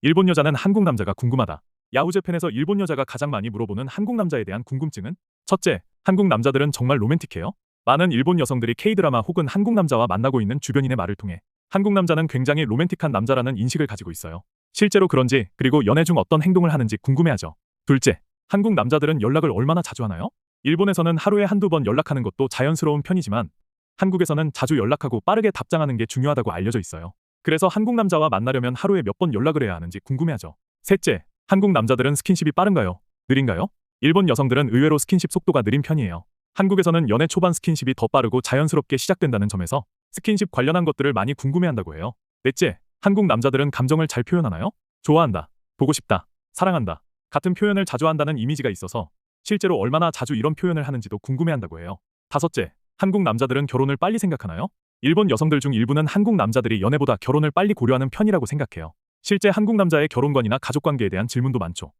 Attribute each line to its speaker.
Speaker 1: 일본 여자는 한국 남자가 궁금하다. 야후제팬에서 일본 여자가 가장 많이 물어보는 한국 남자에 대한 궁금증은? 첫째, 한국 남자들은 정말 로맨틱해요? 많은 일본 여성들이 K-드라마 혹은 한국 남자와 만나고 있는 주변인의 말을 통해 한국 남자는 굉장히 로맨틱한 남자라는 인식을 가지고 있어요. 실제로 그런지 그리고 연애 중 어떤 행동을 하는지 궁금해하죠. 둘째, 한국 남자들은 연락을 얼마나 자주 하나요? 일본에서는 하루에 한두 번 연락하는 것도 자연스러운 편이지만 한국에서는 자주 연락하고 빠르게 답장하는 게 중요하다고 알려져 있어요. 그래서 한국 남자와 만나려면 하루에 몇 번 연락을 해야 하는지 궁금해하죠. 셋째, 한국 남자들은 스킨십이 빠른가요? 느린가요? 일본 여성들은 의외로 스킨십 속도가 느린 편이에요. 한국에서는 연애 초반 스킨십이 더 빠르고 자연스럽게 시작된다는 점에서 스킨십 관련한 것들을 많이 궁금해한다고 해요. 넷째, 한국 남자들은 감정을 잘 표현하나요? 좋아한다, 보고 싶다, 사랑한다 같은 표현을 자주 한다는 이미지가 있어서 실제로 얼마나 자주 이런 표현을 하는지도 궁금해한다고 해요. 다섯째, 한국 남자들은 결혼을 빨리 생각하나요? 일본 여성들 중 일부는 한국 남자들이 연애보다 결혼을 빨리 고려하는 편이라고 생각해요. 실제 한국 남자의 결혼관이나 가족관계에 대한 질문도 많죠.